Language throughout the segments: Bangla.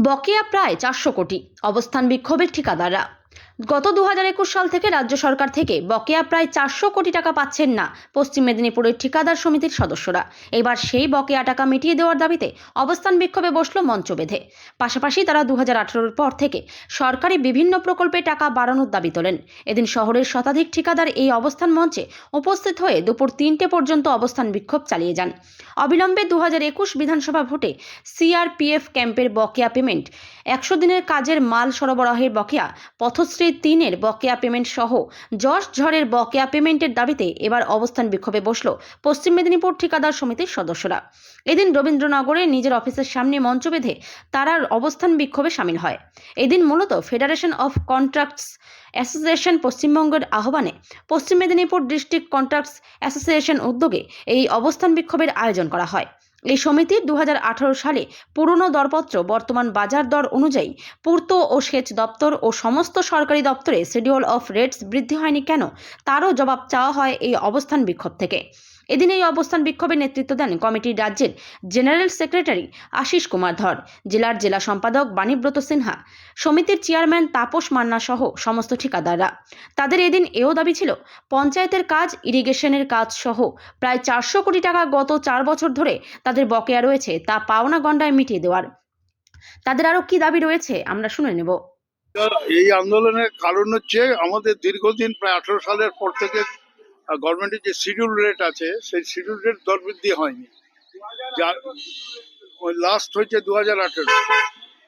বকেয়া প্রায় চারশো কোটি। অবস্থান বিক্ষোভের ঠিকাদাররা। গত দু হাজার একুশ সাল থেকে রাজ্য সরকার থেকে বকেয়া প্রায় চারশো কোটি টাকা পাচ্ছেন না পশ্চিম মেদিনীপুরের ঠিকাদার সমিতির সদস্যরা। এবার সেই বকেয়া টাকা মিটিয়ে দেওয়ার দাবিতে অবস্থান বিক্ষোভে বসল মঞ্চ বেঁধে। পাশাপাশি তারা দু হাজার পর থেকে সরকারি বিভিন্ন প্রকল্পে টাকা বাড়ানোর দাবি তোলেন। এদিন শহরের শতাধিক ঠিকাদার এই অবস্থান মঞ্চে উপস্থিত হয়ে দুপুর তিনটে পর্যন্ত অবস্থান বিক্ষোভ চালিয়ে যান। অবিলম্বে দু একুশ বিধানসভা ভোটে সিআরপিএফ ক্যাম্পের বকেয়া পেমেন্ট, একশো দিনের কাজের মাল সরবরাহের বকেয়া, পথশ্রী তিনের বকেয়া পেমেন্ট সহ যশ ঝড়ের বকেয়া পেমেন্টের দাবিতে এবার অবস্থান বিক্ষোভে বসল পশ্চিম মেদিনীপুর ঠিকাদার সমিতির সদস্যরা। এদিন রবীন্দ্রনগরে নিজের অফিসের সামনে মঞ্চ বেঁধে তারা অবস্থান বিক্ষোভে সামিল হয়। এদিন মূলত ফেডারেশন অফ কন্ট্রাক্টস অ্যাসোসিয়েশন পশ্চিমবঙ্গের আহ্বানে পশ্চিম মেদিনীপুর ডিস্ট্রিক্ট কন্ট্রাক্টস অ্যাসোসিয়েশন উদ্যোগে এই অবস্থান বিক্ষোভের আয়োজন করা হয়। এই সমিতি দু সালে পুরনো দরপত্র, বর্তমান বাজার দর অনুযায়ী পূর্ত ও সেচ দপ্তর ও সমস্ত সরকারি দপ্তরে শিডিউল অফ রেটস বৃদ্ধি হয়নি কেন? তারও জবাব চাওয়া হয় এই অবস্থান বিক্ষোভ থেকে। এদিন এই অবস্থান বিক্ষোভে নেতৃত্ব দেন কমিটির রাজ্যের জেনারেল সেক্রেটারি আশিস কুমার ধর, জেলার জেলা সম্পাদক বাণীব্রত সিনহা, সমিতির চেয়ারম্যান তাপস মান্না সহ সমস্ত ঠিকাদাররা। তাদের এদিন এও দাবি ছিল, পঞ্চায়েতের কাজ, ইরিগেশনের কাজ সহ প্রায় চারশো কোটি টাকা গত চার বছর ধরে তাদের বকেয়া রয়েছে তা পাওনা গণ্ডায় মিটিয়ে দেওয়ার। তাদের আরও কি দাবি রয়েছে আমরা শুনে নেব। এই আন্দোলনের কারণ হচ্ছে আমাদের দীর্ঘদিন, প্রায় আঠারো সালের পর থেকে গভর্নমেন্টের যে শিডিউল রেট আছে, সেই শিডিউল রেট দর বৃদ্ধি হয়নি। যা ওই লাস্ট হয়েছে দু হাজার আঠেরো।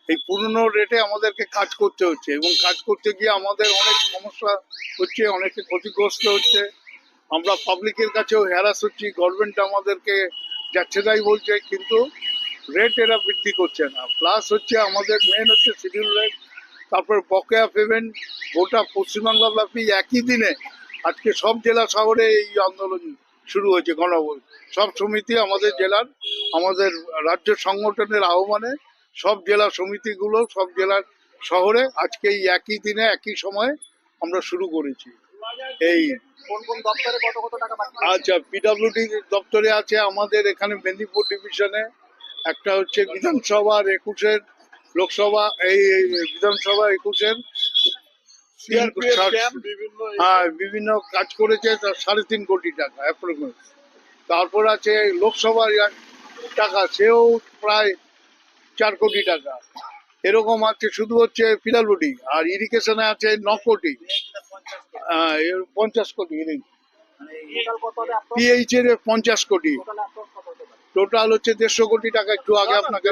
এই পুরনো রেটে আমাদেরকে কাজ করতে হচ্ছে এবং কাজ করতে গিয়ে আমাদের অনেক সমস্যা হচ্ছে, অনেকে ক্ষতিগ্রস্ত হচ্ছে। আমরা পাবলিকের কাছেও হ্যারাস হচ্ছি গভর্নমেন্ট আমাদেরকে যাচ্ছে তাই বলছে, কিন্তু রেট এরা বৃদ্ধি করছে না। প্লাস হচ্ছে আমাদের মেন হচ্ছে শিডিউল রেট তারপর বকেয়া পেমেন্ট গোটা পশ্চিমবাংলা ব্যাপী একই দিনে আজকে সব জেলা শহরে এই আন্দোলন শুরু হয়েছে গণবল সব সমিতি আমাদের জেলার আমাদের রাজ্য সংগঠনের আহ্বানে সব জেলা সমিতিগুলো সব জেলার শহরে আজকে এই একই দিনে একই সময়ে আমরা শুরু করেছি। এই আচ্ছা পিডাব্লিউডি দপ্তরে আছে আমাদের এখানে মেদিনীপুর ডিভিশনে একটা হচ্ছে বিধানসভার একুশের লোকসভা এই এই বিধানসভা একুশের সিআরপিএফ ষাট- ক্যাম্প বিভিন্ন হ্যাঁ বিভিন্ন কাজ করেছে তার সাড়ে তিন কোটি টাকা অ্যাপ্রক্স তারপর আছে লোকসভার টাকা সেও প্রায় চার কোটি টাকা। এরকম আছে শুধু হচ্ছে পিডাব্লিউডি আর ইরিগেশনে আছে ন কোটি। পঞ্চাশ কোটি কত হবে পিএইচ এর পঞ্চাশ কোটি। টোটাল হচ্ছে দেড়শো কোটি টাকা একটু আগে আপনাকে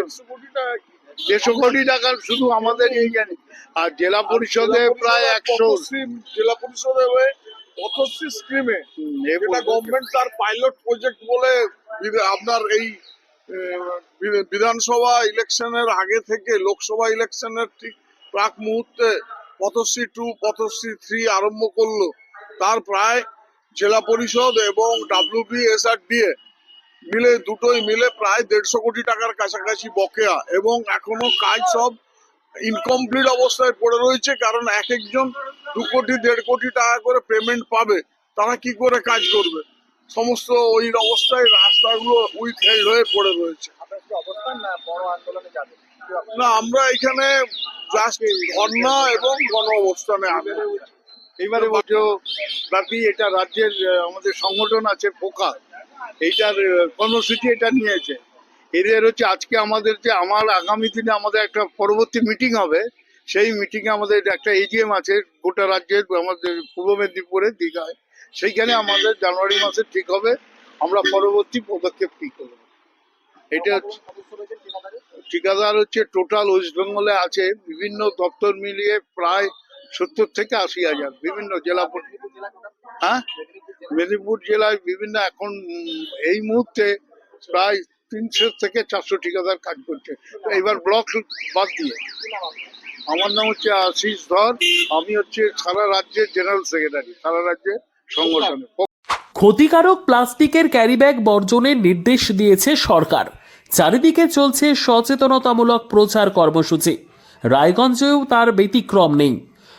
দেড়শো কোটি টাকা শুধু আমাদের এই জানি। আর জেলা পরিষদে প্রায় একশো। জেলা পরিষদে হয়ে পথশ্রী স্কিমে এটা গভর্নমেন্ট তার পাইলট প্রজেক্ট বলে আপনার এই বিধানসভা ইলেকশনের আগে থেকে লোকসভা ইলেকশনের ঠিক প্রাক মুহূর্তে পথশ্রী টু পথশ্রী থ্রি আরম্ভ করল। তার প্রায় জেলা পরিষদ এবং ডাব্লিউবি এসআরডিএ মিলে, দুটোই মিলে প্রায় দেড়শো কোটি টাকার কাছাকাছি বকেয়া এবং এখনও কাজ সব ইনকমপ্লিট অবস্থায় পড়ে রয়েছে, কারণ এক একজন দু কোটি, দেড় কোটি টাকা করে পেমেন্ট পাবে, তারা কি করে কাজ করবে? সমস্ত ওই অবস্থায় রাস্তাগুলো উইথ হেল্ড হয়ে পড়ে রয়েছে। না, আমরা এখানে ধর্ণা এবং গণ অবস্থানে এইবারে ব্যাপী এটা রাজ্যের, আমাদের সংগঠন আছে পোকা এইটার কর্মসূচি এটা নিয়েছে। এদের হচ্ছে আজকে আমাদের যে আমার আগামী দিনে আমাদের একটা পরবর্তী মিটিং হবে, সেই মিটিংয়ে আমাদের একটা এজিএম আছে, গোটা রাজ্যের, আমাদের পূর্ব মেদিনীপুরের দীঘায়। সেইখানে আমাদের জানুয়ারি মাসে ঠিক হবে, আমরা পরবর্তী পদক্ষেপ কি করব। এটা ঠিকাদার হচ্ছে টোটাল ওয়েস্ট বেঙ্গলে আছে, বিভিন্ন দপ্তর মিলিয়ে প্রায় সত্তর থেকে আশি হাজার, বিভিন্ন জেলা হ্যাঁ? মেদিনীপুর জেলায় বিভিন্ন এখন এই মুহূর্তে প্রায় তিনশো থেকে চারশো ঠিকাদার কাজ করছে। এবার ব্লক বাদ দিয়ে? আমার নাম হচ্ছে আশিস ধর, আমি হচ্ছে সারা রাজ্যের জেনারেল সেক্রেটারি, সারা রাজ্যের সংগঠনের। ক্ষতিকারক প্লাস্টিকের ক্যারিব্যাগ বর্জনের নির্দেশ দিয়েছে সরকার। চারিদিকে চলছে সচেতনতামূলক প্রচার কর্মসূচি। রায়গঞ্জেও তার ব্যতিক্রম নেই।